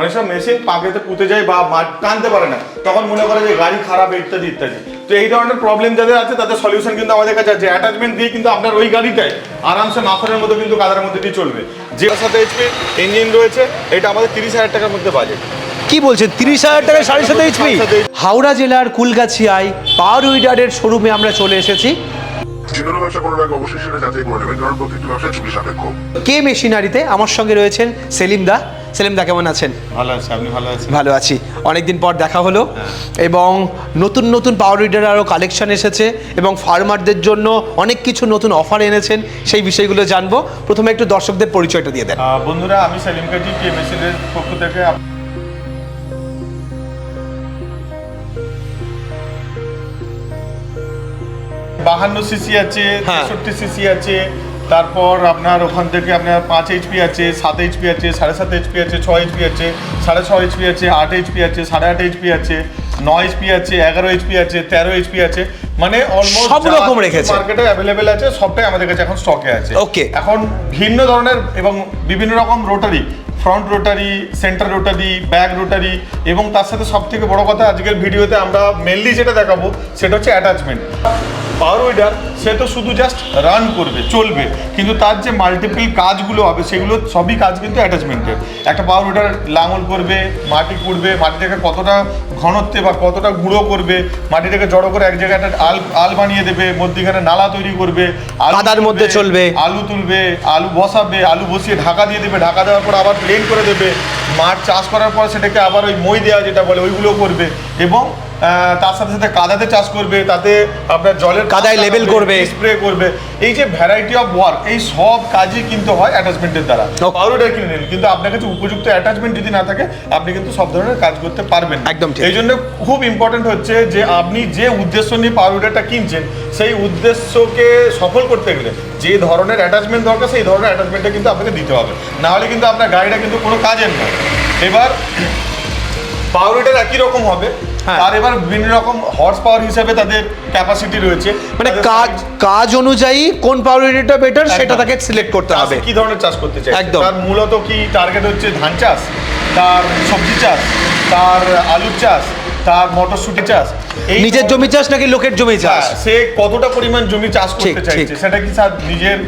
অনেক সময় মেশিন পাকেতে পুঁতে যায় বা মাঠ টানতে পারে না। তখন মনে করে যে গাড়ি খারাপ ইত্যাদি ইত্যাদি। তো এই ধরনের প্রবলেম যাদের আছে তাদের সলিউশন কিন্তু আমাদের কাছে আছে। অ্যাটাচমেন্ট দিয়ে কিন্তু আপনার ওই গাড়িটাই আরামসে মাখনের মতো কিন্তু কাদার মধ্যে দিয়ে চলবে। যে সাথে এইচপি ইঞ্জিন রয়েছে এটা আমাদের তিরিশ হাজার টাকার মধ্যে বাজেট কি বলছেন? তিরিশ হাজার টাকায় সাড়ে সাথে এইচপি সাথে হাওড়া জেলার কুলগাছিয়ায় পাওয়ার উইডারের শোরুমে আমরা চলে এসেছি। কে মেশিনারিতে আমার সঙ্গে রয়েছেন সেলিম দা। সেলিম দা কেমন আছেন? ভালো আছে আপনি ভালো আছেন? ভালো আছি। অনেকদিন পর দেখা হলো এবং নতুন নতুন পাওয়ার উইডার আরও কালেকশন এসেছে এবং ফার্মারদের জন্য অনেক কিছু নতুন অফার এনেছেন সেই বিষয়গুলো জানব। প্রথমে একটু দর্শকদের পরিচয়টা দিয়ে দেন। বন্ধুরা আমি সেলিম কাজী কে পক্ষ থেকে বাহান্ন সিসি আছে হ্যাঁ। তেষট্টি সিসি আছে তারপর আপনার ওখান থেকে আপনার পাঁচ এইচপি আছে সাত এইচপি আছে সাড়ে সাত এইচপি আছে ছয় এইচপি আছে সাড়ে ছয় এইচপি আছে আট এইচপি আছে সাড়ে আট এইচপি আছে নয় এইচপি আছে এগারো এইচপি আছে তেরো এইচপি আছে মানে অলমোস্ট সব রকম রেখেছে। মার্কেটে অ্যাভেলেবেল আছে সবটাই আমাদের কাছে এখন স্টকে আছে ওকে এখন ভিন্ন ধরনের এবং বিভিন্ন রকম rotary front rotary centre rotary back rotary এবং তার সাথে সব থেকে বড় কথা আজকের ভিডিওতে আমরা মেনলি যেটা দেখাবো সেটা হচ্ছে অ্যাটাচমেন্ট পাওয়ার সে তো শুধু জাস্ট রান করবে চলবে। কিন্তু তার যে মাল্টিপল কাজগুলো হবে সেগুলো সবই কাজ কিন্তু অ্যাটাচমেন্টের একটা পাওয়ার উইডার লাঙল করবে মাটি কুড়বে মাটিটাকে কতটা ঘনত্বে বা কতটা গুঁড়ো করবে মাটিটাকে জড়ো করে এক জায়গায় একটা আল আল বানিয়ে দেবে মধ্যিখানে নালা তৈরি করবে আলু কাদার মধ্যে চলবে। আলু তুলবে আলু বসাবে আলু বসিয়ে ঢাকা দিয়ে দেবে ঢাকা দেওয়ার পর আবার প্লেন করে দেবে। মাঠ চাষ করার পর সেটাকে আবার ওই মই দেওয়া যেটা বলে ওইগুলো করবে। এবং তার সাথে সাথে কাদাতে চাষ করবে তাতে আপনার জলের কাদায় level করবে। স্প্রে করবে। এই যে ভ্যারাইটি অফ ওয়ার্ক এই সব কাজই কিন্তু হয় অ্যাটাচমেন্টের দ্বারা. পাউরুটার কিনে নিন কিন্তু আপনার কাছে উপযুক্ত অ্যাটাচমেন্ট যদি না থাকে আপনি কিন্তু সব ধরনের কাজ করতে পারবেন একদম এই জন্য খুব ইম্পর্টেন্ট হচ্ছে যে আপনি যে উদ্দেশ্য নিয়ে পাউরুটারটা কিনছেন সেই উদ্দেশ্যকে সফল করতে গেলে যে ধরনের অ্যাটাচমেন্ট দরকার সেই ধরনের অ্যাটাচমেন্টটা কিন্তু আপনাকে দিতে হবে। না হলে কিন্তু আপনার গাড়িটা কিন্তু কোনো কাজের নয়। এবার পাউরুটার একই রকম হবে। হ্যাঁ। আর এবার বিভিন্ন রকম হর্স পাওয়ার হিসাবে তাদের ক্যাপাসিটি রয়েছে মানে কাজ কাজ অনুযায়ী কোন পাওয়ার ইউনিটটা বেটার সেটা তাকে সিলেক্ট করতে হবে কি ধরনের চাষ করতে চাই একদম। তার মূলত কি টার্গেট হচ্ছে ধান চাষ তার সবজি চাষ তার আলু চাষ তার মটরশুটি চাষ নিজের জমি চাষ নাকি লোকের জমি চাষ? হ্যাঁ, সে কতটা পরিমাণ জমি চাষ করতে চাইছে? সেটা কি স্যার নিজের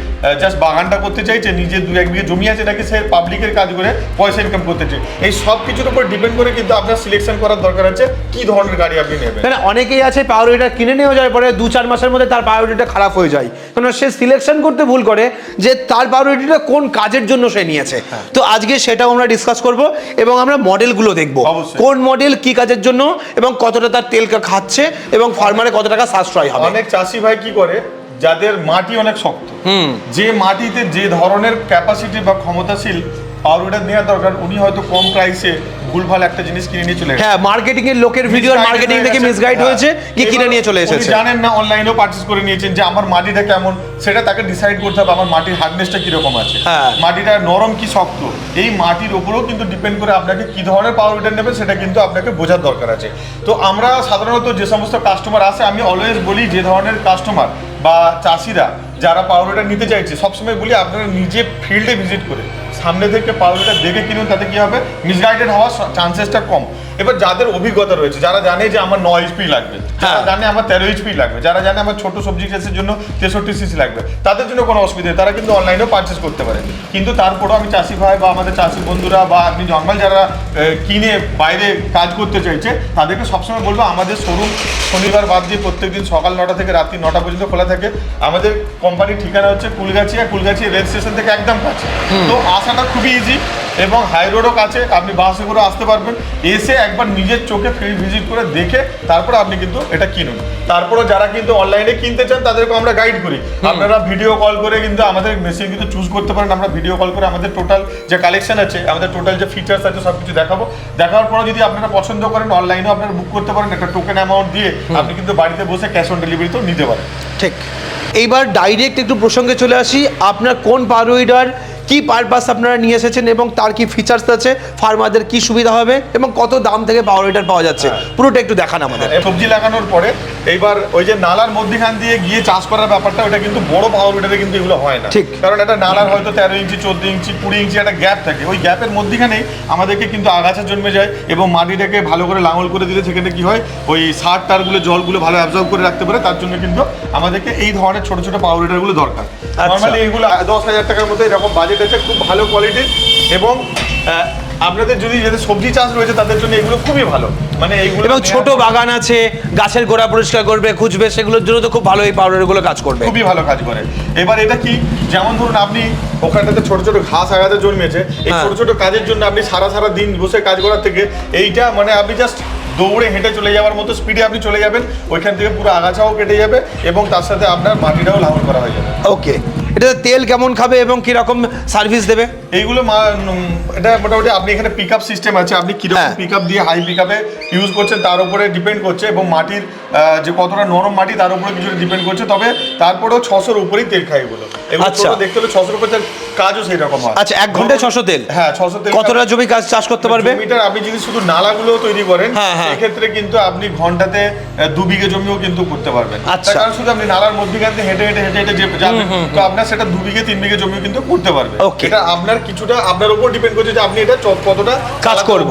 জাস্ট বাগানটা করতে চাইছে নিজের দু এক বিঘে জমি আছে নাকি সে পাবলিকের কাজ করে পয়সা ইনকাম করতে চাই? এই সব কিছুর উপর ডিপেন্ড করে কিন্তু আপনার সিলেকশন করার দরকার আছে কি ধরনের গাড়ি আপনি নেবেন? মানে অনেকেই আছে পাওয়ার উইডার কিনে নিয়ে যাওয়ার পরে দু চার মাসের মধ্যে তার পাওয়ার উইডারটা খারাপ হয়ে যায়। কারণ সে সিলেকশন করতে ভুল করে যে তার পাওয়ার উইডারটা কোন কাজের জন্য সে নিয়েছে। তো আজকে সেটাও আমরা ডিসকাস করব এবং আমরা মডেলগুলো দেখব। কোন মডেল কি কাজের জন্য এবং কতটা তার তেল খাচ্ছে এবং ফার্মারে কত টাকা সাশ্রয় হবে। অনেক চাষি ভাই কি করে যাদের মাটি অনেক শক্ত যে মাটিতে যে ধরনের ক্যাপাসিটি বা ক্ষমতাশীল পাউরুটার নেওয়ার দরকার। উনি হয়তো কম প্রাইসে ভুলভাল একটা জিনিস কিনে নিয়ে চলে হ্যাঁ মার্কেটিং এর লোকের ভিডিও মার্কেটিং থেকে মিসগাইড হ্যাঁ। হয়েছে গিয়ে কিনে নিয়ে চলে এসেছে। জানেন না অনলাইনেও পারচেস করে নিয়েছেন যে আমার মাটিটা কেমন সেটা তাকে ডিসাইড করতে হবে আমার মাটির হার্ডনেসটা কীরকম আছে। হ্যাঁ। মাটিটা নরম কি শক্ত? এই মাটির উপরেও কিন্তু ডিপেন্ড করে আপনাকে কি ধরনের পাওয়ার উইডার নেবেন সেটা কিন্তু আপনাকে বোঝার দরকার আছে। তো আমরা সাধারণত যে সমস্ত কাস্টমার আসে আমি অলওয়েজ বলি যে ধরনের কাস্টমার বা চাষিরা যারা পাওয়ার উইডার নিতে চাইছে সবসময় বলি আপনারা নিজে ফিল্ডে ভিজিট করে। সামনে থেকে উইডার দেখে কিনুন তাতে কি হবে? মিসগাইডেড হওয়ার চান্সেসটা কম। এবার যাদের অভিজ্ঞতা রয়েছে যারা জানে যে আমার নয় এইচপি লাগবে যারা হ্যাঁ। জানে আমার তেরো এইচপি লাগবে যারা জানে আমার ছোট সবজি চাষের জন্য তেষট্টি সিসি লাগবে তাদের জন্য কোনো অসুবিধা নেই তারা কিন্তু অনলাইনেও পারচেস করতে পারে। কিন্তু তারপরেও আমি চাষি ভাই বা আমাদের চাষি বন্ধুরা বা আপনি নর্মাল যারা কিনে বাইরে কাজ করতে চাইছে তাদেরকে সবসময় বলব আমাদের শোরুম শনিবার বাদ দিয়ে প্রত্যেকদিন সকাল নটা থেকে রাত্রি নটা পর্যন্ত খোলা থাকে। আমাদের কোম্পানির ঠিকানা হচ্ছে কুলগাছিয়া কুলগাছিয়া রেল স্টেশন থেকে একদম কাছে। তো আসাটা খুবই ইজি এবং হাই রোডও কাছে আপনি বাসে করে আসতে পারবেন। এসে একবার নিজের চোখে ফিল্ড ভিজিট করে দেখে তারপর আপনি কিন্তু এটা কিনুন। তারপরও যারা কিন্তু অনলাইনে কিনতে চান তাদেরকে আমরা গাইড করি। আপনারা ভিডিও কল করে কিন্তু আমাদের মেশিন কিন্তু চুজ করতে পারেন। আমরা ভিডিও কল করে আমাদের টোটাল যে কালেকশন আছে আমাদের টোটাল যে ফিচার্স আছে সব কিছু দেখাবো। দেখার পরে যদি আপনারা পছন্দ করেন অনলাইনেও আপনারা বুক করতে পারেন। একটা টোকেন অ্যামাউন্ট দিয়ে আপনি কিন্তু বাড়িতে বসে ক্যাশ অন ডেলিভারিতেও নিতে পারেন। ঠিক। এইবার ডাইরেক্ট একটু প্রসঙ্গে চলে আসি। আপনার কোন পাওয়ার উইডার কি পারপাস আপনারা নিয়ে এসেছেন এবং তার কি ফিচার্স আছে ফার্মারদের কি সুবিধা হবে এবং কত দাম থেকে পাওয়ার উইডার পাওয়া যাচ্ছে? পুরোটা একটু দেখান আমাদের। সবজি লাগানোর পরে এইবার ওই যে নালার মধ্যখান দিয়ে গিয়ে চাষ করার ব্যাপারটা ওটা কিন্তু বড় পাওয়ার উইডারে কিন্তু এগুলো হয় না। ঠিক। কারণ একটা নালার হয়তো তেরো ইঞ্চি চোদ্দ ইঞ্চি কুড়ি ইঞ্চি একটা গ্যাপ থাকে। ওই গ্যাপের মধ্যখানেই আমাদেরকে কিন্তু আগাছা জন্মে যায় এবং মাটিটাকে ভালো করে লাঙল করে দিলে সেখানে কি হয় ওই সার টারগুলো জলগুলো ভালো অ্যাবজর্ব করে রাখতে পারে। তার জন্য কিন্তু আমাদেরকে এই ধরনের ছোট ছোট পাওয়ার উইডারগুলো দরকার। আচ্ছা। নর্মালি এগুলো দশ হাজার টাকার মতো এরকম বাজেট আছে খুব ভালো কোয়ালিটির এবং আপনাদের যদি যাদের সবজি চাষ রয়েছে তাদের জন্য এগুলো খুবই ভালো। মানে এইগুলো এবং ছোট বাগান আছে গাছের গোড়া পরিষ্কার করবে খুঁজবে সেগুলোর জন্য তো খুব ভালো এই পাউডারগুলো কাজ করবে। খুবই ভালো কাজ করে। এবার এটা কি? যেমন ধরুন আপনি ওখানটাতে ছোট ছোট ঘাস আগাতে জন্মেছে এই হ্যাঁ। ছোট ছোট কাজের জন্য আপনি সারা সারা দিন বসে কাজ করার থেকে এইটা মানে আপনি জাস্ট দৌড়ে হেঁটে চলে যাওয়ার মতো স্পিডে আপনি চলে যাবেন ওইখান থেকে পুরো আগাছাও কেটে যাবে এবং তার সাথে আপনার মাটিটাও লাঙল করা হয়ে যাবে। ওকে এটা তেল কেমন খাবে এবং কি রকম সার্ভিস দেবে? এইগুলো এটা মোটামুটি আপনি এখানে পিক আপ সিস্টেম আছে আপনি কি রকম পিকআপ দিয়ে হাই পিক আপে ইউজ করছেন তার উপরে ডিপেন্ড করছে এবং মাটির যে কতটা নরম মাটি তার উপরে কিছু ডিপেন্ড করছে তবে তারপরেও ছশোর উপরেই তেল খায় এগুলো। এগুলো আচ্ছা। দেখতে হলে ছশোর উপরে কাজও সেই রকম হয় আচ্ছা এক ঘন্টায় ছশো তেল। হ্যাঁ ছশো তেল কতটা জমি কাজ চাষ করতে পারবে? জমিটার আপনি যদি শুধু নালাগুলো তৈরি করেন হ্যাঁ, হ্যাঁ। সেক্ষেত্রে কিন্তু আপনি ঘন্টাতে দু বিঘে জমিও কিন্তু করতে পারবেন। আচ্ছা। কারণ শুধু আপনি নালার মধ্যখান দিয়ে হেঁটে হেঁটে হেঁটে হেঁটে যে- যাবেন তো আপনার সেটা দু বিঘে তিন বিঘে জমিও কিন্তু করতে পারবে। Okay. এটা আপনার কিছুটা আপনার উপর ডিপেন্ড করছে যে আপনি এটা কতটা কাজ করব।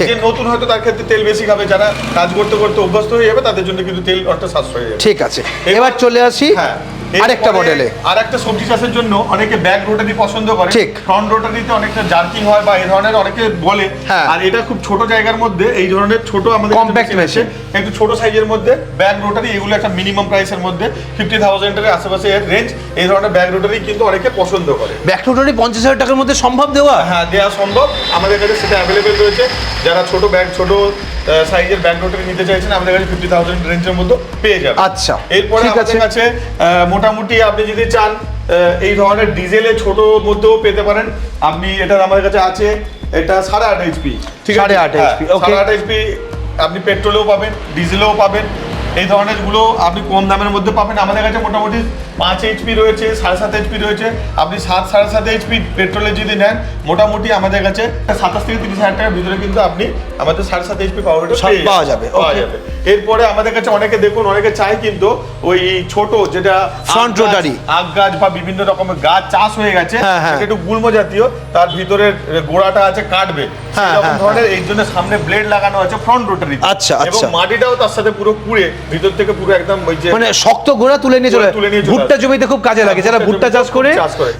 যে নতুন হয়তো তার ক্ষেত্রে তেল বেশি খাবে যারা কাজ করতে করতে অভ্যস্ত হয়ে যাবে তাদের জন্য কিন্তু তেল অনেকটা সাশ্রয় হয়ে যাবে। ঠিক আছে। এবার চলে আসি হ্যাঁ। আরেকটা মডেলে আর একটা সবজি চাষের জন্য অনেকে ব্যাক রোটারি পছন্দ করে। ঠিক। ফ্রন্ট রোটারিতে অনেকটা জার্কিং হয় বা এই ধরনের অনেকে বলে। হ্যাঁ। আর এটা খুব ছোট জায়গার মধ্যে এই ধরনের ছোট আমাদের machine আছে। একটু ছোট সাইজের মধ্যে ব্যাক রোটারি এগুলো একটা মিনিমাম প্রাইসের মধ্যে ফিফটি থাউজেন্ডের আশেপাশে এর রেঞ্জ এই ধরনের ব্যাক রোটারি কিন্তু অনেকে পছন্দ করে। ব্যাকটোটারি পঞ্চাশ হাজার টাকার মধ্যে সম্ভব দেওয়া? হ্যাঁ দেওয়া সম্ভব। আমাদের কাছে সেটা অ্যাভেলেবেল রয়েছে। যারা ছোট ব্যাগ ছোট সাইজের ব্যাগ রোটারি নিতে চাইছেন আমাদের কাছে ফিফটি থাউজেন্ড রেঞ্জের মধ্যে পেয়ে যাবে আচ্ছা, এরপরে আমাদের কাছে মোটামুটি আপনি যদি চান এই ধরনের ডিজেলে ছোট মধ্যেও পেতে পারেন। আপনি এটা আমাদের কাছে আছে এটা সাড়ে আট এইচপি ঠিক আছে? সাড়ে আট হ্যাঁ, সাড়ে আট এইচপি আপনি পেট্রোলেও পাবেন ডিজেলেও পাবেন। এই ধরনেরগুলো আপনি কম দামের মধ্যে পাবেন। আমাদের কাছে মোটামুটি পাঁচ এইচপি রয়েছে সাড়ে সাত এইচপি রয়েছে। আপনি সাত সাড়ে সাত এইচপি পেট্রোলে যদি নেন মোটামুটি আমাদের কাছে সাতাশ থেকে তিরিশ হাজার টাকার ভিতরে কিন্তু আপনি আমাদের সাড়ে সাত এইচপি পাওয়ারটা পাওয়া যাবে, পাওয়া যাবে। এরপরে আমাদের কাছে অনেকে দেখুন অনেকে চায় কিন্তু ওই ছোট যেটা Front আখ গাছ- গাছ বা বিভিন্ন রকমের গাছ চাষ হয়ে গেছে হ্যাঁ, হ্যাঁ। একটু গুল্ম জাতীয় তার ভিতরের গোড়াটা আছে কাটবে। হ্যাঁ, ধরনের এই জন্য সামনে ব্লেড লাগানো আছে ফ্রন্ট রোটারি আচ্ছা, এবং আচ্ছা। মাটিটাও তার সাথে পুরো কুড়ে ভিতর থেকে পুরো একদম ওই যে মানে শক্ত গোড়া তুলে নিয়ে চলে তুলে নিয়ে চলে ভুট্টা জমিতে খুব কাজে লাগে যারা ভুট্টা চাষ করে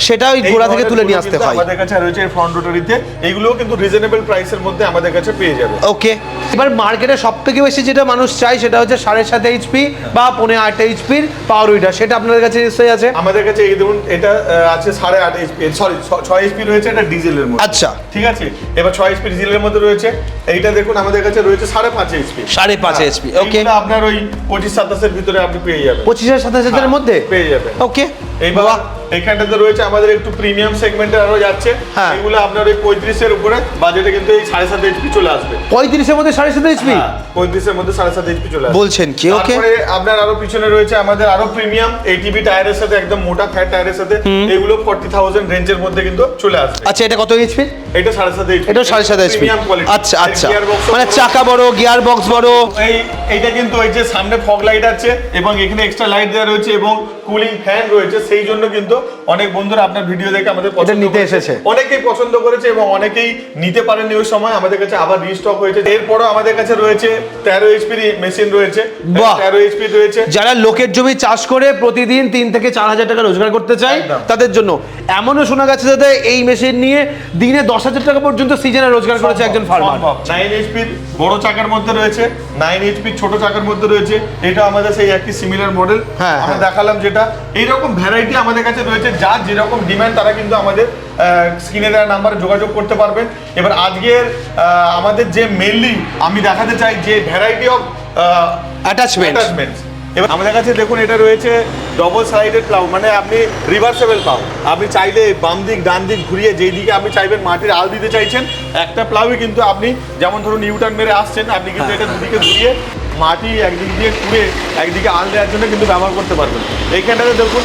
সেটা ওই গোড়া থেকে তুলে নিয়ে আসতে হয়। আমাদের কাছে রয়েছে ফ্রন্ট রোটারিতে এইগুলোও কিন্তু রিজনেবল প্রাইসের মধ্যে আমাদের কাছে পেয়ে যাবে। ওকে এবার মার্কেটে সব থেকে বেশি যেটা মানুষ চায় সেটা হচ্ছে সাড়ে সাত এইচপি বা পনেরো আট এইচপির পাওয়ার উইডার সেটা আপনাদের কাছে নিশ্চয়ই আছে? আমাদের কাছে এই ধরুন এটা আছে সাড়ে আট এইচপি সরি ছয় এইচপি রয়েছে এটা ডিজেলের মধ্যে। আচ্ছা। ঠিক আছে? এবার ছয় এইচপি ডিজেলের মধ্যে রয়েছে এইটা দেখুন আমাদের কাছে রয়েছে সাড়ে পাঁচ এইচপি সাড়ে পাঁচ HP, okay. আপনার ওই পঁচিশ সাতাশের ভিতরে আপনি পেয়ে যাবেন। পঁচিশ হাজার সাতাশ হাজারের হ্যাঁ, মধ্যে? পেয়ে যাবেন। ওকে এইবার বাহ। এখানটাতে রয়েছে আমাদের একটু প্রিমিয়াম সেগমেন্টে আরও যাচ্ছে। হ্যাঁ। এগুলো আপনার ওই পঁয়ত্রিশের উপরে বাজেটে কিন্তু এই সাড়ে সাত এইচপি চলে আসবে। পঁয়ত্রিশের মধ্যে সাড়ে সাত এইচপি হ্যাঁ, পঁয়ত্রিশের মধ্যে সাড়ে সাত এইচপি চলে আসবে। বলছেন কি? ওকে আপনার আরও পিছনে রয়েছে আমাদের আরও প্রিমিয়াম এইটিভি টায়ারের সাথে একদম মোটা ফ্যাট টায়ারের সাথে এগুলো ফর্টি থাউজেন্ড রেঞ্জের মধ্যে কিন্তু চলে আসবে। আচ্ছা এটা কত এইচপি এটা সাড়ে সাত এইচপি এটাও সাড়ে সাত এইচপি আচ্ছা আচ্ছা। মানে চাকা বড় গিয়ার বক্স বড়। এই এইটা কিন্তু ওই যে সামনে ফগ লাইট আছে এবং এখানে এক্সট্রা লাইট দেওয়া রয়েছে এবং কুলিং ফ্যান রয়েছে সেই জন্য কিন্তু অনেক বন্ধুরা আপনার ভিডিও দেখে আমাদের পছন্দ নিতে এসেছে। অনেকেই পছন্দ করেছে এবং অনেকেই নিতে পারেননি ওই সময়। আমাদের কাছে আবার রিস্টক হয়েছে। এরপরও আমাদের কাছে রয়েছে তেরো এইচপির মেশিন রয়েছে। তেরো এইচপি রয়েছে। যারা লোকের জমি চাষ করে প্রতিদিন তিন থেকে চার হাজার টাকা রোজগার করতে চায়। তাদের জন্য এমনও শোনা গেছে যাতে এই মেশিন নিয়ে দিনে দশ হাজার টাকা পর্যন্ত সিজনে রোজগার করেছে একজন ফার্মার নাইন এইচপির বড় চাকার মধ্যে রয়েছে নাইন এইচপির ছোট চাকার মধ্যে রয়েছে। এটা আমাদের সেই একটি সিমিলার মডেল হ্যাঁ, হ্যাঁ। দেখালাম যেটা। এইরকম ভ্যারাইটি আমাদের কাছে রয়েছে যার যেরকম ডিম্যান্ড তারা কিন্তু আমাদের স্ক্রিনে দেওয়া নাম্বারে যোগাযোগ করতে পারবেন। এবার আজকের আমাদের যে মেনলি আমি দেখাতে চাই যে ভ্যারাইটি অফ অ্যাটাচমেন্ট এবার আমাদের কাছে দেখুন, এটা রয়েছে ডবল সাইডেড প্লাউ মানে আপনি রিভার্সেবল প্লাউ আপনি চাইলে বাম দিক, ডান দিক ঘুরিয়ে যেই দিকে আপনি চাইবেন মাটির আল দিতে চাইছেন, একটা প্লাউই কিন্তু আপনি যেমন ধরুন ইউটার্ন মেরে আসছেন, আপনি কিন্তু এটা দুদিকে ঘুরিয়ে মাটি একদিক দিয়ে ঘুরে একদিকে আল দেওয়ার জন্য কিন্তু ব্যবহার করতে পারবেন। এইখানটাতে দেখুন,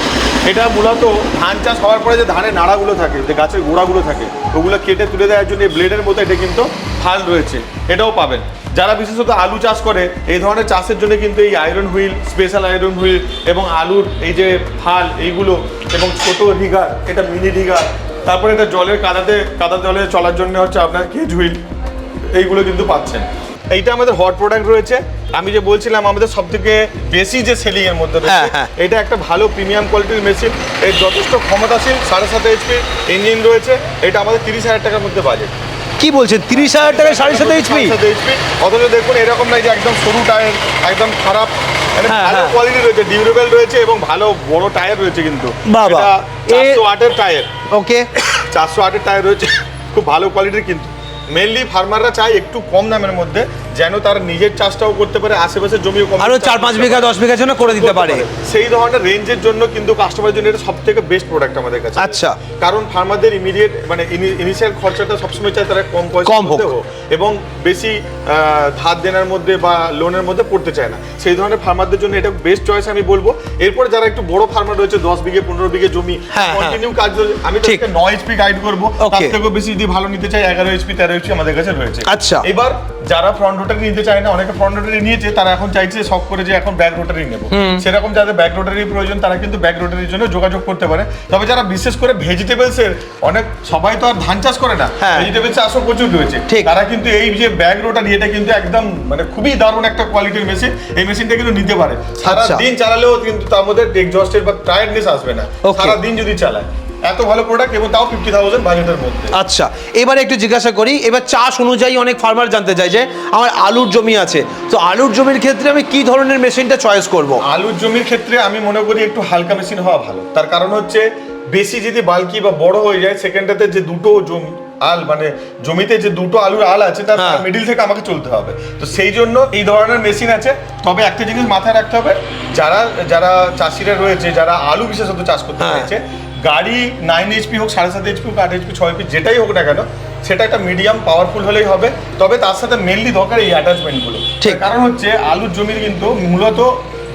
এটা মূলত ধান চাষ হওয়ার পরে যে ধানের নাড়াগুলো থাকে, যে গাছের গোড়াগুলো থাকে, ওগুলো কেটে তুলে দেওয়ার জন্য ব্লেডের মতো এটা কিন্তু ফাল রয়েছে, এটাও পাবেন। যারা বিশেষত আলু চাষ করে এই ধরনের চাষের জন্য কিন্তু এই iron wheel special iron wheel এবং আলুর এই যে ফাল এইগুলো এবং ছোট রিগার এটা মিনি রিগার তারপরে এটা জলের কাদাতে কাদা জলে চলার জন্য হচ্ছে আপনার কেজ হুইল এইগুলো কিন্তু পাচ্ছেন। এইটা আমাদের হট প্রোডাক্ট রয়েছে। আমি যে বলছিলাম আমাদের সব থেকে বেশি যে সেলিং এর মধ্যে রয়েছে হ্যাঁ, হ্যাঁ। এটা একটা ভালো প্রিমিয়াম কোয়ালিটির মেশিন এর যথেষ্ট ক্ষমতাশীল সাড়ে সাত এইচপি ইঞ্জিন রয়েছে এটা আমাদের তিরিশ হাজার টাকার মধ্যে বাজেট কি বলছেন? তিরিশ হাজার টাকায় সাড়ে সাত এইচপি অথচ দেখুন এরকম নাই যে একদম সরু টায়ার একদম খারাপ। মানে হ্যাঁ, ভালো হ্যাঁ। কোয়ালিটি রয়েছে ডিউরেবল রয়েছে এবং ভালো বড় টায়ার রয়েছে কিন্তু। বাবা। চারশো আটের টায়ার ওকে। চারশো আটের টায়ার রয়েছে খুব ভালো কোয়ালিটির কিন্তু। মেনলি ফার্মাররা চায় একটু কম দামের মধ্যে যেন তার নিজের চাষটাও করতে পারে আশেপাশের জমিও কম আরও চার পাঁচ বিঘা দশ বিঘার জন্য করে দিতে পারে সেই ধরনের রেঞ্জের জন্য কিন্তু কাস্টমারের জন্য এটা সব থেকে বেস্ট প্রোডাক্ট আমাদের কাছে আচ্ছা। কারণ ফার্মারদের ইমিডিয়েট মানে ইনিশিয়াল খরচাটা সবসময় চায় তারা কম পয়সা কম হোক। এবং বেশি ধার দেনার মধ্যে বা লোনের মধ্যে পড়তে চায় না সেই ধরনের ফার্মারদের জন্য এটা বেস্ট চয়েস আমি বলব এরপর যারা একটু বড় ফার্মার রয়েছে দশ বিঘে পনেরো বিঘে জমি হ্যাঁ, হ্যাঁ। কন্টিনিউ কাজ আমি। তাদেরকে নয় এইচপি গাইড করব তার. থেকেও বেশি যদি ভালো নিতে চাই এগারো এইচপি তেরো এইচপি আমাদের কাছে রয়েছে আচ্ছা। এবার যারা ফ্রন্ট রোটারি নিতে চায় না অনেকে ফ্রন্ট রোটারি নিয়েছে তারা এখন চাইছে শখ করে যে এখন ব্যাক রোটারি নেব সেরকম যাদের ব্যাক রোটারি প্রয়োজন তারা কিন্তু ব্যাক রোটারির জন্য যোগাযোগ করতে পারে তবে যারা বিশেষ করে ভেজিটেবলস এর অনেক সবাই তো আর ধান চাষ করে না হ্যাঁ। ভেজিটেবলস চাষও প্রচুর রয়েছে। তারা কিন্তু এই যে ব্যাক রোটারি এটা কিন্তু একদম মানে খুবই দারুণ একটা কোয়ালিটির মেশিন এই মেশিনটা কিন্তু নিতে পারে সারা আচ্ছা। দিন চালালেও কিন্তু তার মধ্যে এক্সস্টেড বা টায়ার্ডনেস আসবে না. সারা দিন যদি চালায় এত ভালো প্রোডাক্ট এবং তাও ফিফটি থাউজেন্ড বাজেটের মধ্যে। আচ্ছা এবারে একটু জিজ্ঞাসা করি এবার চাষ অনুযায়ী অনেক ফার্মার জানতে চাই যে আমার আলুর জমি আছে তো আলুর জমির ক্ষেত্রে আমি কি ধরনের মেশিনটা চয়েস করব? আলুর জমির ক্ষেত্রে আমি মনে করি একটু হালকা মেশিন হওয়া ভালো। তার কারণ হচ্ছে বেশি যদি বালকি বা বড় হয়ে যায় সেকেন্ডটাতে যে দুটো জমি আল মানে জমিতে যে দুটো আলুর আল আছে তার হ্যাঁ। মিডিল থেকে আমাকে চলতে হবে। তো সেই জন্য এই ধরনের মেশিন আছে। তবে একটা জিনিস মাথায় রাখতে হবে যারা যারা চাষিরা রয়েছে যারা আলু বিশেষত চাষ করতে হ্যাঁ। চাইছে গাড়ি নাইন এইচপি হোক সাড়ে সাত এইচপি হোক আট এইচপি ছয় এইচপি যেটাই হোক না কেন সেটা একটা মিডিয়াম পাওয়ারফুল হলেই হবে তবে তার সাথে মেনলি দরকার এই অ্যাটাচমেন্টগুলো ঠিক। কারণ হচ্ছে আলুর জমির কিন্তু মূলত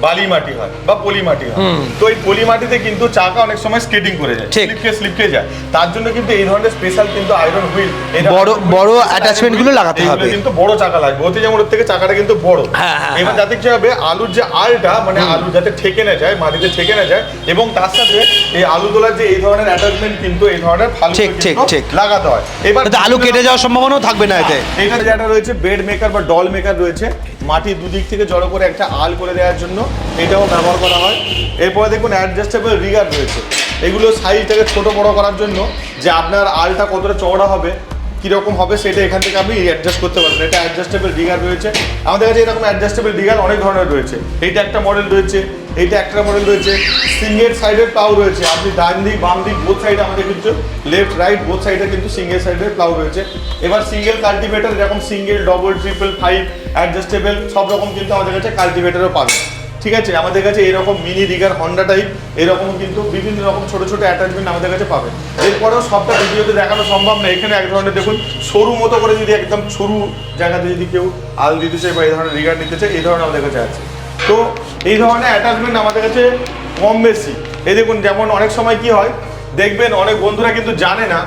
বালি মাটি হয় বা পলি মাটি হয়। তো এই পলি মাটিতে কিন্তু চাকা অনেক সময় স্কেটিং করে যায় স্লিপকে স্লিপকে যায়। তার জন্য কিন্তু এই ধরনের স্পেশাল কিন্তু আয়রন হুইল বড়- বড় attachment গুলো লাগাতে হবে। কিন্তু বড় চাকা লাগবে। ওতে যেমন ওর থেকে চাকাটা কিন্তু বড়। হ্যাঁ, হ্যাঁ, এবার হ্যাঁ। যাতে কি হবে আলুর যে আলটা মানে আলু যাতে ঠেকে না যায় মাটিতে ঠেকে না যায় এবং তার সাথে এই আলু তোলার যে এই ধরনের অ্যাটাচমেন্ট কিন্তু এই ধরনের ফালু ঠিক, ঠিক, ঠিক। লাগাতে হয়। এবার আলু কেটে যাওয়ার সম্ভাবনাও থাকবে না এতে। এইটা যেটা রয়েছে বেড মেকার বা ডল মেকার রয়েছে। মাটি দুদিক থেকে জড়ো করে একটা আল করে দেওয়ার জন্য এটাও ব্যবহার করা হয়। এরপরে দেখুন অ্যাডজাস্টেবল রিগার রয়েছে। এগুলো সাইজটাকে ছোটো বড়ো করার জন্য যে আপনার আলটা কতটা চওড়া হবে কীরকম হবে সেটা এখান থেকে আপনি অ্যাডজাস্ট করতে পারবেন। এটা অ্যাডজাস্টেবল ডিগার রয়েছে। আমাদের কাছে এরকম অ্যাডজাস্টেবল ডিগার অনেক ধরনের রয়েছে। এইটা একটা মডেল রয়েছে, এইটা একটা মডেল রয়েছে। সিঙ্গেল সাইডের প্লাউ রয়েছে। আপনি ডান দিক, বাম দিক বোথ সাইডে আমাদের কিন্তু লেফট রাইট বোথ সাইডে কিন্তু সিঙ্গেল সাইডের প্লাউ রয়েছে। এবার সিঙ্গেল কাল্টিভেটর যেরকম single double triple five adjustable সব রকম কিন্তু আমাদের কাছে কাল্টিভেটরও পাবেন। ঠিক আছে? আমাদের কাছে এরকম মিনি রিগার হন্ডা টাইপ এরকম কিন্তু বিভিন্ন রকম ছোট ছোট অ্যাটাচমেন্ট আমাদের কাছে পাবে। এরপরেও সবটা ভিডিওতে দেখানো সম্ভব না। এখানে এক ধরনের দেখুন সরু মতো করে যদি একদম সরু জায়গাতে যদি কেউ আল দিতে চায় বা এই ধরনের রিগার নিতে চায়, এই ধরনের আমাদের কাছে আছে। তো এই ধরনের অ্যাটাচমেন্ট আমাদের কাছে কম বেশি। এই দেখুন, যেমন অনেক সময় কি হয়, দেখবেন অনেক বন্ধুরা কিন্তু জানে না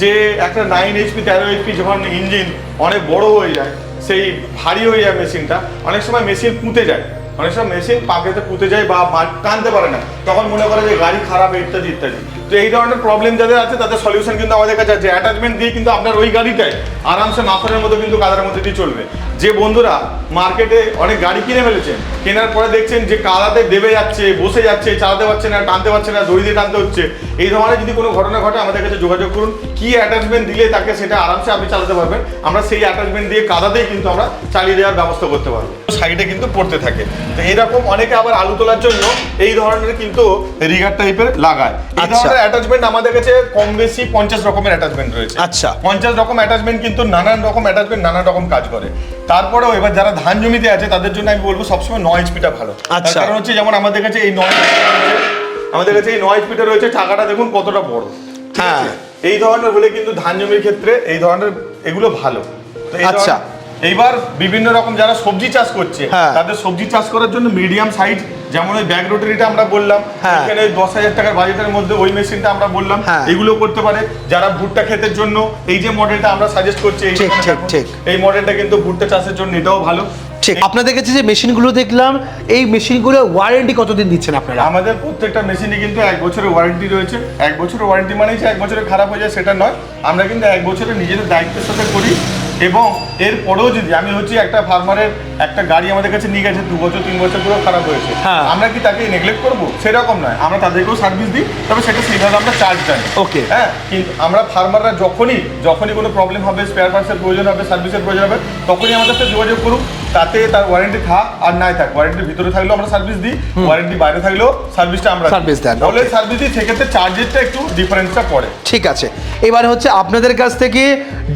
যে একটা নাইন এইচপি তেরো এইচপি যখন ইঞ্জিন অনেক বড় হয়ে যায়, সেই ভারী হয়ে যায় মেশিনটা অনেক সময় মেশিন পুঁতে যায়। অনেক সময় মেশিন পাকেতে পুঁতে যায় বা টানতে পারে না। তখন মনে করে যে গাড়ি খারাপ, ইত্যাদি ইত্যাদি। তো এই ধরনের প্রবলেম যাদের আছে তাদের সলিউশন কিন্তু আমাদের কাছে আছে। অ্যাটাচমেন্ট দিয়ে কিন্তু আপনার ওই গাড়িটাই আরামসে মাখনের মতো কিন্তু কাদার মধ্যে দিয়ে চলবে। যে বন্ধুরা মার্কেটে অনেক গাড়ি কিনে ফেলেছেন কেনার পরে দেখছেন যে কাদাতে দেবে যাচ্ছে বসে যাচ্ছে চালাতে পারছে না টানতে পারছে না দড়ি দিয়ে টানতে হচ্ছে। এই ধরনের যদি কোনো ঘটনা ঘটে আমাদের কাছে যোগাযোগ করুন। কি অ্যাটাচমেন্ট দিলে তাকে সেটা আরামসে আপনি চালাতে পারবেন আমরা সেই অ্যাটাচমেন্ট দিয়ে কাদাতেই কিন্তু আমরা চালিয়ে দেওয়ার ব্যবস্থা করতে পারব। সাইডে কিন্তু পড়তে থাকে। তো এরকম অনেকে আবার আলু তোলার জন্য এই ধরনের কিন্তু রিগার টাইপের লাগায়। এই। ধরনের অ্যাটাচমেন্ট আমাদের কাছে কম বেশি পঞ্চাশ রকমের অ্যাটাচমেন্ট রয়েছে আচ্ছা। পঞ্চাশ রকম অ্যাটাচমেন্ট কিন্তু নানান রকম অ্যাটাচমেন্ট নানান রকম কাজ করে তারপরেও এবার যারা ধান জমিতে আছে তাদের জন্য আমি বলব সবসময় নয় এইচপিটা ভালো আচ্ছা। কারণ হচ্ছে যেমন আমাদের কাছে এই নয় আমাদের কাছে এই নয় এইচপিটা রয়েছে টাকাটা দেখুন কতটা বড় হ্যাঁ। এই ধরনের হলে কিন্তু ধান জমির ক্ষেত্রে এই ধরনের এগুলো ভালো তো আচ্ছা। এইবার বিভিন্ন রকম যারা সবজি চাষ করছে হ্যাঁ। তাদের সবজি চাষ করার জন্য মিডিয়াম সাইজ যেমন ওই ব্যাগ রোটারিটা আমরা বললাম হ্যাঁ। এখানে দশ হাজার টাকার বাজেটের মধ্যে ওই মেশিনটা আমরা বললাম হ্যাঁ। এগুলো করতে পারে যারা ভুট্টা ক্ষেতের জন্য এই যে মডেলটা আমরা সাজেস্ট করছি এই ঠিক, ঠিক, ঠিক। এই মডেলটা কিন্তু ভুট্টা চাষের জন্য এটাও ভালো ঠিক আপনাদের কাছে যে মেশিনগুলো দেখলাম এই মেশিনগুলো ওয়ারেন্টি কতদিন দিচ্ছেন আপনারা আমাদের প্রত্যেকটা মেশিনে কিন্তু এক বছরের ওয়ারেন্টি রয়েছে এক বছরের ওয়ারেন্টি মানেই যে এক বছরে খারাপ হয়ে যায় সেটা নয় আমরা কিন্তু এক বছরে নিজেদের দায়িত্বের সাথে করি এবং এর পরেও যদি আমি হচ্ছি একটা ফার্মারের একটা গাড়ি আমাদের কাছে নিয়ে গেছে দু বছর তিন বছর পুরো খারাপ হয়েছে। হ্যাঁ। আমরা কি তাকে নেগলেক্ট করব? সেরকম নয়। আমরা তাদেরকেও সার্ভিস দিই তবে সেটা সেইভাবে আমরা চার্জ জানি ওকে হ্যাঁ? কিন্তু আমরা ফার্মাররা যখনই যখনই কোনো প্রবলেম হবে স্পেয়ার পার্টসের প্রয়োজন হবে সার্ভিসের প্রয়োজন হবে তখনই আমাদের সাথে যোগাযোগ করুন। তাতে তার ওয়ারেন্টি থাক আর নাই থাক। ওয়ারেন্টির ভিতরে থাকলেও আমরা সার্ভিস দিই ওয়ারেন্টি বাইরে থাকলেও সার্ভিসটা আমরা সার্ভিস দেন, okay. সার্ভিস দিই সেক্ষেত্রে চার্জেসটা একটু ডিফারেন্সটা পড়ে। ঠিক আছে। এবার হচ্ছে আপনাদের কাছ থেকে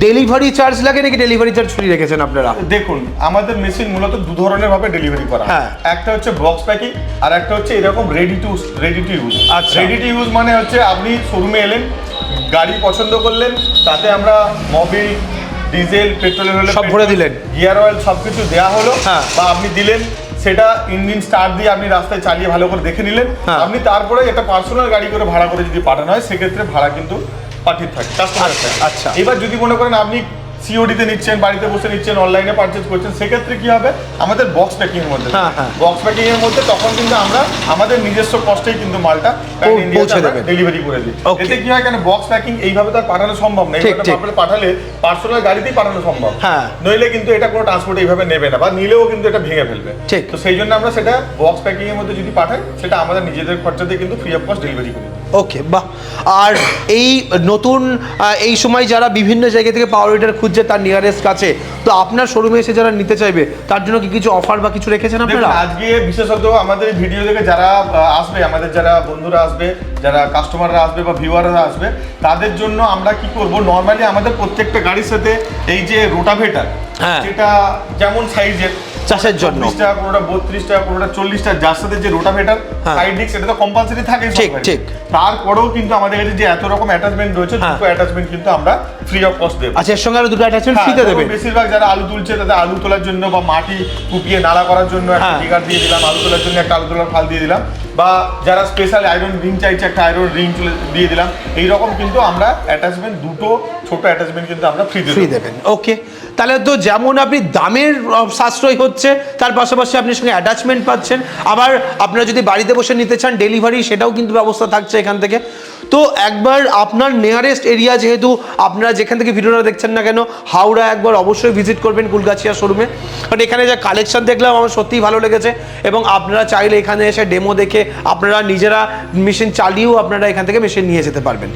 ডেলিভারি চার্জ লাগে নাকি ডেলিভারি চার্জ ফ্রি রেখেছেন আপনারা দেখুন আমাদের মেশিন মূলত দু ধরনের ভাবে ডেলিভারি করা হ্যাঁ। একটা হচ্ছে বক্স প্যাকিং আর একটা হচ্ছে এরকম ready to ready to use আচ্ছা। রেডি টু ইউজ মানে হচ্ছে আপনি শোরুমে এলেন গাড়ি পছন্দ করলেন তাতে আমরা মোবিল ডিজেল পেট্রোলের হলে সব ভরে দিলেন। গিয়ার অয়েল সবকিছু দেওয়া হলো হ্যাঁ। বা আপনি দিলেন সেটা ইঞ্জিন স্টার্ট দিয়ে আপনি রাস্তায় চালিয়ে ভালো করে দেখে নিলেন হ্যাঁ। আপনি তারপরে একটা পার্সোনাল গাড়ি করে ভাড়া করে যদি পাঠানো হয় সেক্ষেত্রে ভাড়া কিন্তু পাঠিয়ে থাকে থাকে আচ্ছা। এবার যদি মনে করেন আপনি সিওডিতে নিচ্ছেন বাড়িতে বসে নিচ্ছেন অনলাইনে পারচেজ করছেন সেক্ষেত্রে কি হবে আমাদের বক্স প্যাকিং এর মধ্যে হ্যাঁ, হ্যাঁ। বক্স প্যাকিং এর মধ্যে তখন কিন্তু আমরা আমাদের নিজস্ব কষ্টেই কিন্তু মালটা পৌঁছে। ডেলিভারি করে দিই এতে কি হয় কেন বক্স প্যাকিং এইভাবে তো পাঠানো সম্ভব না এইভাবে। পাঠালে পার্সোনাল গাড়িতেই পাঠানো সম্ভব হ্যাঁ। নইলে কিন্তু এটা কোনো ট্রান্সপোর্ট এইভাবে নেবে না বা নিলেও কিন্তু এটা ভেঙে ফেলবে ঠিক। তো সেই জন্য আমরা সেটা বক্স প্যাকিং এর মধ্যে যদি পাঠাই সেটা আমাদের নিজেদের খরচাতে কিন্তু ফ্রি অফ কস্ট ডেলিভারি করি ওকে বাহ আর এই নতুন এই সময় যারা বিভিন্ন জায়গা থেকে পাওয়ার উইডার খুঁজছে তার নিয়ারেস্ট কাছে। তো আপনার শোরুমে এসে যারা নিতে চাইবে তার জন্য কি কিছু অফার বা কিছু রেখেছেন আপনারা? আজকে বিশেষত আমাদের ভিডিও দেখে যারা আসবে আমাদের যারা বন্ধুরা আসবে যারা কাস্টমাররা আসবে বা ভিউয়াররা আসবে তাদের জন্য আমরা কি করব? নর্মালি আমাদের প্রত্যেকটা গাড়ির সাথে এই যে রোটাভেটার হ্যাঁ। যেটা যেমন সাইজের চাষের জন্য। টাকা কোনোটা বত্রিশ টাকা কোনোটা চল্লিশ টাকা যার সাথে যে রোটাভেটার হ্যাঁ। সাইড ডিস্ক সেটা তো কম্পালসারি থাকে ঠিক, ঠিক। তারপরেও কিন্তু আমাদের কাছে যে এত রকম অ্যাটাচমেন্ট রয়েছে হ্যাঁ। দুটো অ্যাটাচমেন্ট কিন্তু আমরা ফ্রি অফ কস্ট দেবো আচ্ছা এর সঙ্গে আরও দুটো অ্যাটাচমেন্ট হ্যাঁ, ফ্রিতে ধরুন বেশিরভাগ যারা আলু তুলছে তাদের আলু তোলার জন্য বা মাটি কুপিয়ে নালা করার জন্য একটা। ডিগার দিয়ে দিলাম আলু তোলার জন্য একটা আলু তোলার ফাল দিয়ে দিলাম বা যারা স্পেশাল আয়রন রিং চাইছে একটা আয়রন রিং দিয়ে দিলাম এই রকম কিন্তু আমরা অ্যাটাচমেন্ট দুটো ছোট অ্যাটাচমেন্ট কিন্তু আমরা ফ্রি দেবেন ওকে তাহলে তো যেমন আপনি দামের সাশ্রয় হচ্ছে, তার পাশাপাশি আপনি সঙ্গে অ্যাটাচমেন্ট পাচ্ছেন। আবার আপনারা যদি বাড়িতে বসে নিতে চান ডেলিভারি সেটাও কিন্তু ব্যবস্থা থাকছে এখান থেকে। তো একবার আপনার নিয়ারেস্ট এরিয়া যেহেতু আপনারা যেখান থেকে ভিডিওটা দেখছেন না কেন, হাওড়া একবার অবশ্যই ভিজিট করবেন কুলগাছিয়া শোরুমে কারণ এখানে যা কালেকশন দেখলাম, আমার সত্যিই ভালো লেগেছে। এবং আপনারা চাইলে এখানে এসে ডেমো দেখে আপনারা নিজেরা মেশিন চালিয়েও আপনারা এখান থেকে মেশিন নিয়ে যেতে পারবেন।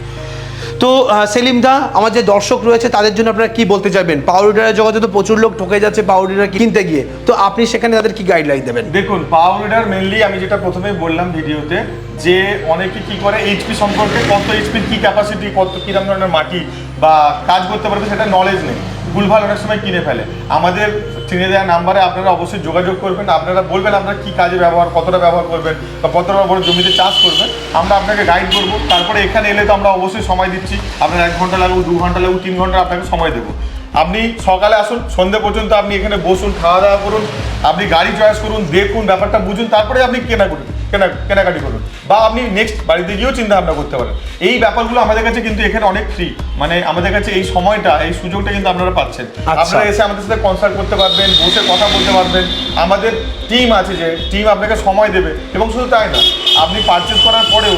তো সেলিম দা, আমার যে দর্শক রয়েছে, তাদের জন্য আপনারা কি বলতে চাইবেন? পাউরিডারের জগতে তো প্রচুর লোক ঠকে যাচ্ছে পাউরিডার কিনতে গিয়ে। তো আপনি সেখানে তাদের কি গাইডলাইন দেবেন? দেখুন পাওয়ার উইডার মেনলি আমি যেটা প্রথমেই বললাম ভিডিওতে, যে অনেকে কি করে এইচপি সম্পর্কে কত এইচপির কি ক্যাপাসিটি কত কিরম ধরনের মাটি বা কাজ করতে পারবে সেটা নলেজ নেই। ভুলভাল অনেক সময় কিনে ফেলে। আমাদের চিনে দেওয়া নাম্বারে আপনারা অবশ্যই যোগাযোগ করবেন, আপনারা বলবেন আপনারা কী কাজে ব্যবহার, কতটা ব্যবহার করবেন বা কতটা বড় জমিতে চাষ করবেন, আমরা আপনাকে গাইড করব। তারপরে এখানে এলে তো আমরা অবশ্যই সময় দিচ্ছি। আপনার এক ঘণ্টা লাগুক দু ঘণ্টা লাগুক তিন ঘণ্টা আপনাকে সময় দেবো। আপনি সকালে আসুন সন্ধে পর্যন্ত আপনি এখানে বসুন, খাওয়া দাওয়া করুন, আপনি গাড়ি চয়েস করুন, দেখুন, ব্যাপারটা বুঝুন, তারপরে আপনি কেনা করুন। কেনা কেনাকাটি করুন। বা আপনি নেক্সট বাড়িতে গিয়েও চিন্তা ভাবনা করতে পারেন। এই ব্যাপারগুলো আমাদের কাছে কিন্তু এখানে অনেক ফ্রি মানে আমাদের কাছে এই সময়টা এই সুযোগটা কিন্তু আপনারা পাচ্ছেন। আচ্ছা। আপনারা এসে আমাদের সাথে কনসাল্ট করতে পারবেন বসে কথা বলতে পারবেন। আমাদের টিম আছে যে টিম আপনাকে সময় দেবে। এবং শুধু তাই না আপনি পারচেস করার পরেও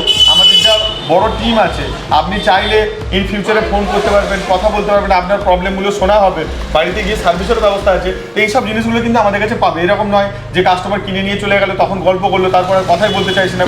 বড় টিম আছে। আপনি চাইলে ইন ফিউচারে ফোন করতে পারবেন কথা বলতে পারবেন আপনার প্রবলেমগুলো শোনা হবে বাড়িতে গিয়ে সার্ভিসের ব্যবস্থা আছে। তো এইসব জিনিসগুলো কিন্তু আমাদের কাছে পাবে। এরকম নয় যে কাস্টমার কিনে নিয়ে চলে গেলো তখন গল্প করল তারপর কথাই বলতে চাইছে না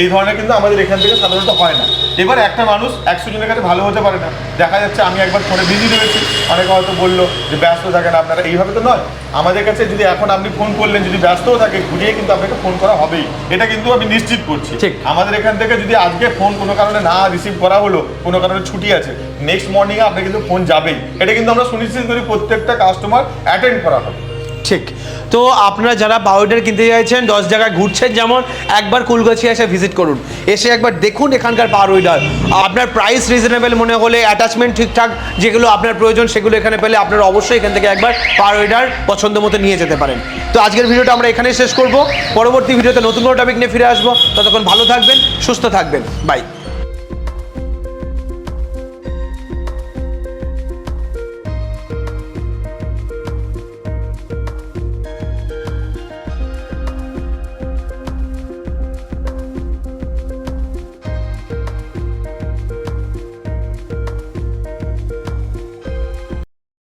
এই ধরনের কিন্তু আমাদের এখান থেকে সাধারণত হয় না। এবার একটা মানুষ একশো জনের কাছে ভালো হতে পারে না। দেখা যাচ্ছে আমি একবার ফোনে বিজি রয়েছি। অনেকে হয়তো বলল যে ব্যস্ত থাকেন আপনারা। এইভাবে তো নয়। আমাদের কাছে যদি এখন আপনি ফোন করলেন যদি ব্যস্তও থাকে ঘুরিয়ে কিন্তু আপনাকে ফোন করা হবেই। এটা কিন্তু আমি নিশ্চিত করছি। ঠিক। আমাদের এখান থেকে যদি আজকে ফোন কোনো কারণে না রিসিভ করা হলো কোনো কারণে ছুটি আছে নেক্সট মর্নিংয়ে আপনার কিন্তু ফোন যাবেই। এটা কিন্তু আমরা সুনিশ্চিত করি প্রত্যেকটা কাস্টমার অ্যাটেন্ড করা হবে। ঠিক। তো আপনারা যারা পাউডার কিনতে চাইছেন, দশ জায়গায় ঘুরছেন যেমন, একবার কুলগাছি এসে ভিজিট করুন। এসে একবার দেখুন এখানকার পাউডার আপনার প্রাইস রিজনেবল মনে হলে অ্যাটাচমেন্ট ঠিকঠাক যেগুলো আপনার প্রয়োজন সেগুলো এখানে পেলে আপনারা অবশ্যই এখান থেকে একবার পাউডার পছন্দ মতো নিয়ে যেতে পারেন। তো আজকের ভিডিওটা আমরা এখানেই শেষ করব। পরবর্তী ভিডিওতে নতুন কোনো টপিক নিয়ে ফিরে আসব। ততক্ষণ ভালো থাকবেন, সুস্থ থাকবেন। বাই